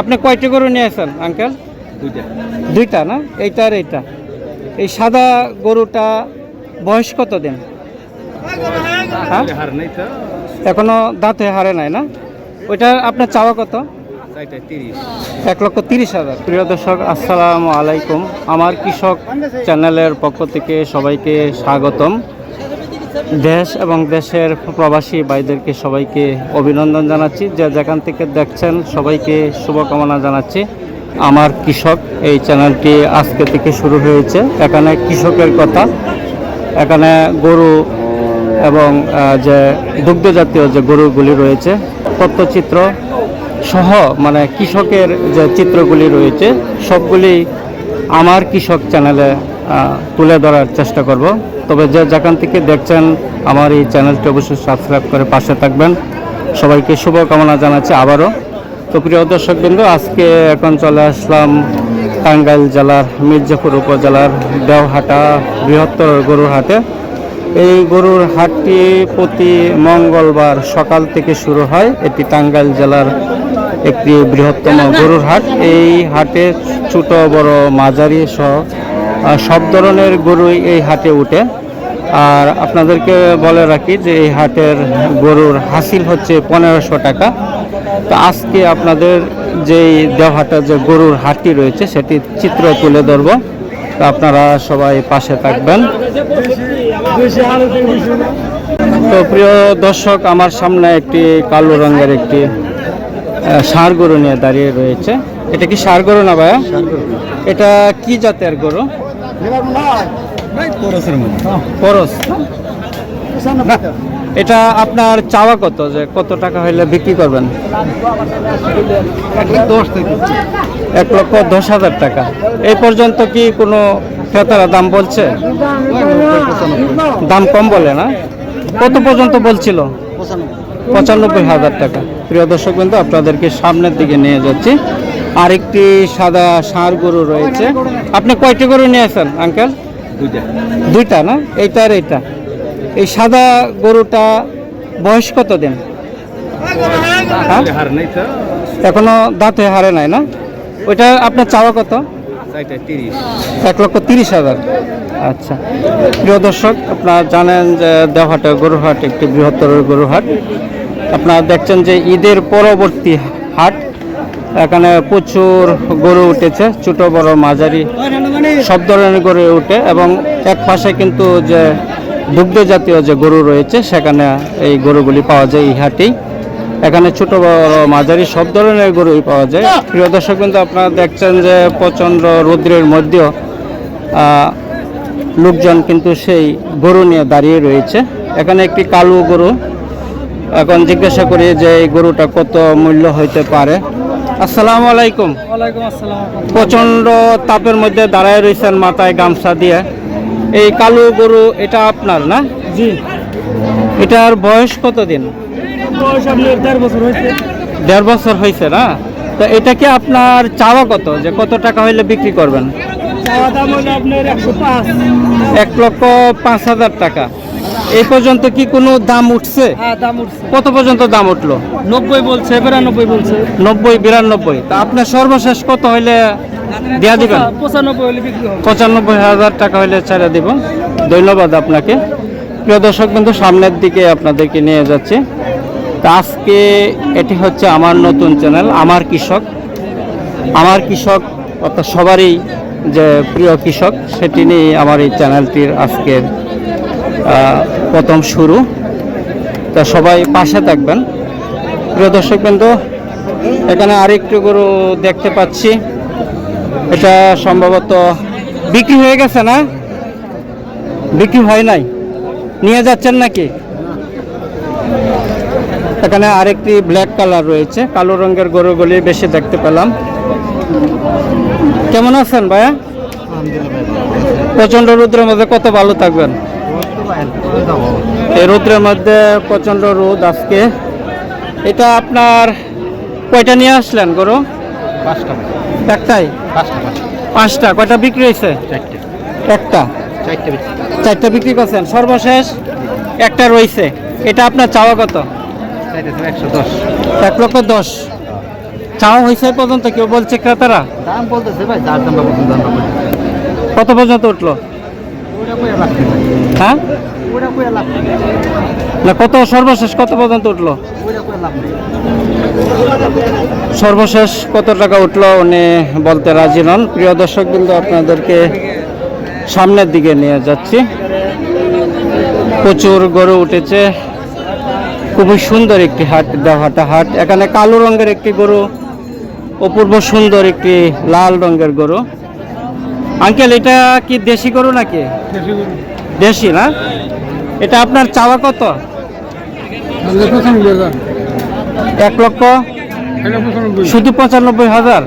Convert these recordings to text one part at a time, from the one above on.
আপনি কয়টি গরু নিয়েছেন আঙ্কেল দুইটা। দুইটা না? এইটা আর এইটা। এই সাদা গরুটা বয়স কত দিন? হ্যাঁ? এখনও দাঁতে হারে নাই না? ওইটা আপনার চাওয়া কত? এক লক্ষ তিরিশ হাজার। প্রিয় দর্শক আসসালামু আলাইকুম। আমার কৃষক চ্যানেলের পক্ষ থেকে সবাইকে স্বাগতম। দেশ এবং দেশের প্রবাসী ভাইদেরকে সবাইকে অভিনন্দন জানাচ্ছি। যে যেখান থেকে দেখছেন, সবাইকে শুভকামনা জানাচ্ছি। আমার কৃষক এই চ্যানেলটি আজকে থেকে শুরু হয়েছে। এখানে কৃষকের কথা, এখানে গরু এবং যে দুগ্ধ জাতীয় যে গরুগুলি রয়েছে, তথ্যচিত্র সহ মানে কৃষকের যে চিত্রগুলি রয়েছে, সবগুলি আমার কৃষক চ্যানেলে তুলে ধরার চেষ্টা করব। তবে যে যেখান থেকে দেখছেন আমার এই চ্যানেলটি অবশ্যই সাবস্ক্রাইব করে পাশে থাকবেন। সবাইকে শুভকামনা জানাচ্ছি আবারও। তো প্রিয় দর্শকবৃন্দ, আজকে এখন চলে আসলাম টাঙ্গাইল জেলার মির্জাপুর উপজেলার দেওহাটা বৃহত্তর গরুর হাটে। এই গরুর হাটটি প্রতি মঙ্গলবার সকাল থেকে শুরু হয়। এটি টাঙ্গাইল জেলার একটি বৃহত্তম গরুর হাট। এই হাটে ছোট, বড় মাঝারি সহ সব ধরনের গরুই এই হাটে উঠে। আর আপনাদেরকে বলে রাখি যে এই হাটের গরুর হাসিল হচ্ছে পনেরোশো টাকা। তো আজকে আপনাদের যেই দেওহাটার যে গরুর হাটটি রয়েছে, সেটি চিত্র তুলে ধরবো। তো আপনারা সবাই পাশে থাকবেন। তো প্রিয় দর্শক, আমার সামনে একটি কালো রঙের একটি ষাঁড় গরু নিয়ে দাঁড়িয়ে রয়েছে। এটা কি ষাঁড় গরু না ভাইয়া? এটা কি জাতের গরু? পরস এটা আপনার চাওয়া কত? যে কত টাকা হইলে বিক্রি করবেন? এক লক্ষ দশ হাজার টাকা। এই পর্যন্ত কি কোনো ক্রেতারা দাম বলছে? দাম কম বলে না। কত পর্যন্ত বলছিল? পঁচানব্বই। হাজার টাকা। প্রিয় দর্শক কিন্তু আপনাদেরকে সামনের দিকে নিয়ে যাচ্ছি। আরেকটি সাদা ষাঁড় গরু রয়েছে। আপনি কয়টি গরু নিয়েছেন আঙ্কেল? দুইটা। দুইটা না? এইটা আর এইটা। এই সাদা গরুটা বয়স কত দিন হ্যাঁ এখনও দাঁতে হারে নাই না? ওইটা আপনার চাওয়া কত? এক লক্ষ তিরিশ হাজার। আচ্ছা। প্রিয় দর্শক আপনারা জানেন যে দেওহাটে গরুহাট একটি বৃহত্তর গরুহাট। আপনারা দেখছেন যে ঈদের পরবর্তী হাট। এখানে প্রচুর গরু উঠেছে, ছোট, বড়, মাঝারি সব ধরনের গরু উঠে এবং এক পাশে কিন্তু যে দুগ্ধ জাতীয় যে গরু রয়েছে, সেখানে এই গরুগুলি পাওয়া যায় এই হাটেই। এখানে ছোট, বড়, মাঝারি সব ধরনের গরুই পাওয়া যায়। প্রিয় দর্শক কিন্তু আপনারা দেখছেন যে প্রচণ্ড রৌদ্রের মধ্যেও লোকজন কিন্তু সেই গরু নিয়ে দাঁড়িয়ে রয়েছে। এখানে একটি কালো গরু এখন জিজ্ঞাসা করি যে এই গরুটা কত মূল্য হইতে পারে। আসসালামু আলাইকুম। প্রচণ্ড তাপের মধ্যে দাঁড়ায় রয়েছেন মাথায় গামছা দিয়ে। এই কালো গরু এটা আপনার না? জি। এটার বয়স কত দিন বয়স আপনার দেড় বছর হয়েছে। না? তো এটা কি আপনার চাওয়া কত? যে কত টাকা হইলে বিক্রি করবেন? চাওয়া দাম হলো আপনার এক লক্ষ পাঁচ হাজার টাকা। এই পর্যন্ত কি কোনো দাম উঠছে? হ্যাঁ দাম উঠছে। কত পর্যন্ত দাম উঠল? নব্বই বলছে বিরানব্বই বলছে। নব্বই বিরানব্বই। তা আপনার সর্বশেষ কত হইলে দেয়া দিবেন? পঁচানব্বই হাজার টাকা হইলে ছেড়ে দিব। ধন্যবাদ আপনাকে। প্রিয় দর্শক কিন্তু সামনের দিকে আপনাদেরকে নিয়ে যাচ্ছি। তা আজকে এটি হচ্ছে আমার নতুন চ্যানেল আমার কৃষক। আমার কৃষক অর্থাৎ সবারই যে প্রিয় কৃষক সেটি নিয়ে আমার এই চ্যানেলটির আজকের প্রথম শুরু। তা সবাই পাশে থাকবেন। প্রিয় দর্শক বিন্দু এখানে আরেকটু গরু দেখতে পাচ্ছি। এটা সম্ভবত বিক্রি হয়ে গেছে না? বিক্রি হয় নাই। নিয়ে যাচ্ছেন নাকি? এখানে আরেকটি ব্ল্যাক কালার রয়েছে। কালো রঙের গরুগুলি বেশি দেখতে পেলাম। কেমন আছেন ভাইয়া? প্রচণ্ড রোদ্রের মধ্যে কত ভালো থাকবেন। এই রোদ্রের মধ্যে প্রচণ্ড রোদ আজকে। এটা আপনার কয়টা নিয়ে আসলেন গরু? পাঁচটা। একটাই? পাঁচটা কয়টা বিক্রি হয়েছে? একটা? চারটা বিক্রি। করছেন। সর্বশেষ একটা রয়েছে। এটা আপনার চাওয়া কত? একশো দশ। এক লক্ষ দশ। চাওয়া হয়েছে পর্যন্ত? কেউ বলছে ক্রেতারা? দাম বলতেছে ভাই দাম কত পর্যন্ত উঠল? হ্যাঁ? না কত সর্বশেষ কত পর্যন্ত উঠল? সর্বশেষ কত টাকা উঠল উনি বলতে রাজি নন। প্রিয় দর্শক কিন্তু আপনাদেরকে সামনের দিকে নিয়ে যাচ্ছি। প্রচুর গরু উঠেছে। খুবই সুন্দর একটি হাট দেওয়াটা হাট। এখানে কালো রঙের একটি গরু অপূর্ব সুন্দর একটি লাল রঙের গরু। আঙ্কেল এটা কি দেশি গরু নাকি? দেশি না? এটা আপনার চাওয়া কত? এক লক্ষ শুধু পঁচানব্বই হাজার?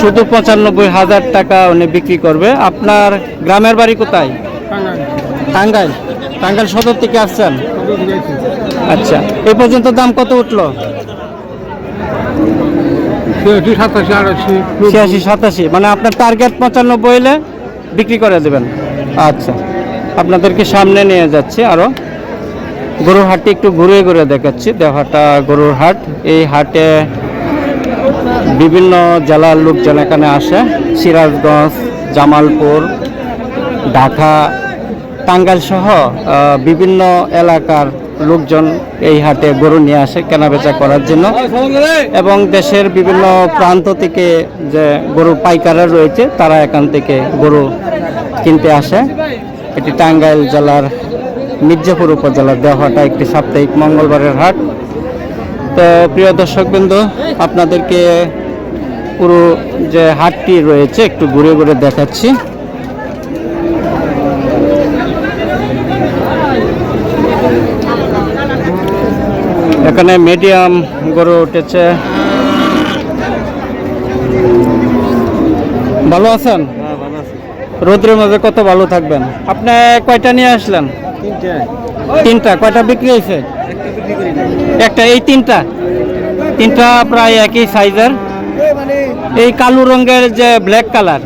শুধু পঁচানব্বই হাজার টাকা উনি বিক্রি করবে। আপনার গ্রামের বাড়ি কোথায়? টাঙ্গাইল। টাঙ্গাইল। সদর থেকে আসছেন? আচ্ছা। এ পর্যন্ত দাম কত উঠল? ছিয়াশি, সাতাশি। মানে আপনার টার্গেট পঁচানব্বই হলে বিক্রি করে দেবেন। আচ্ছা। আপনাদেরকে সামনে নিয়ে যাচ্ছি আরও গরুর হাটটি একটু ঘুরে ঘুরে দেখাচ্ছি। দেখাটা গরুর হাট। এই হাটে বিভিন্ন জেলার লোকজন এখানে আসে। সিরাজগঞ্জ, জামালপুর, ঢাকা, টাঙ্গাইল সহ বিভিন্ন এলাকার লোকজন এই হাটে গরু নিয়ে আসে কেনাবেচা করার জন্য। এবং দেশের বিভিন্ন প্রান্ত থেকে যে গরু পাইকাররা রয়েছে, তারা এখান থেকে গরু কিনতে আসে। এটি টাঙ্গাইল জেলার মির্জাপুর উপজেলার দেওয়াটা একটি সাপ্তাহিক মঙ্গলবারের হাট। তো প্রিয় দর্শকবৃন্দ, আপনাদেরকে পুরো যে হাটটি রয়েছে, একটু ঘুরে ঘুরে দেখাচ্ছি। এখানে মিডিয়াম গরু উঠেছে। ভালো আছেন? রোদ্রের মাঝে কত ভালো থাকবেন? আপনি কয়টা নিয়ে আসলেন? তিনটা। কয়টা বিক্রি হয়েছে? একটা এই তিনটা। তিনটা প্রায় একই সাইজের। এই কালো রঙের যে ব্ল্যাক কালার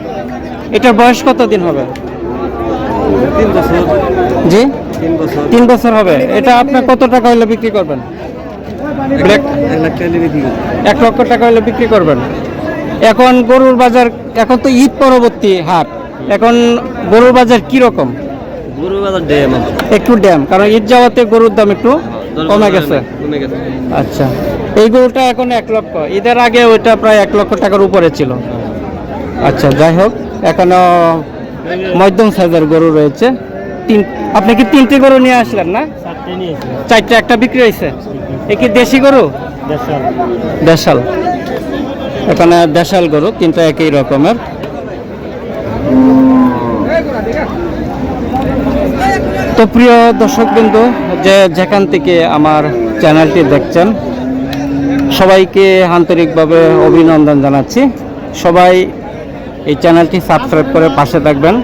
এটার বয়স কত দিন হবে? তিন বছর। জি? তিন বছর হবে। এটা আপনি কত টাকা হলে বিক্রি করবেন? এক লক্ষ টাকা হলে বিক্রি করবেন। এখন গরুর বাজার এখন তো ঈদ পরবর্তী হাট। এখন গরুর বাজার কি রকম? গরু বাজার ড্যাম। একটু ড্যাম কারণ ঈদ যাওয়াতে গরুর দাম একটু কমে গেছে। কমে গেছে। আচ্ছা এই গরুটা এখন এক লক্ষ। ঈদের আগে ওইটা প্রায় এক লক্ষ টাকার উপরে ছিল। আচ্ছা যাই হোক এখনও মধ্যম সাইজের গরু রয়েছে। তিন আপনি কি তিনটে গরু নিয়ে আসলেন না? চারটে একটা বিক্রি হয়েছে? এ কি দেশি গরু? দেশাল। এখানে দেশাল গরু তিনটা একই রকমের। তো প্রিয় দর্শক বিন্দু যে যেখান থেকে আমার চ্যানেলটি দেখছেন সবাইকে আন্তরিকভাবে অভিনন্দন জানাচ্ছি। সবাই এই চ্যানেলটি সাবস্ক্রাইব করে পাশে থাকবেন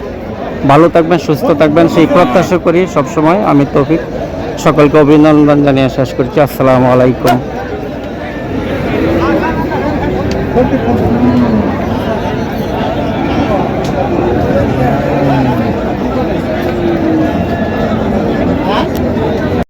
ভালো থাকবেন সুস্থ থাকবেন সেই প্রত্যাশা করি সবসময়। আমি তৌফিক সকলকে অভিনন্দন জানিয়ে শেষ করছি। আসসালামু আলাইকুম।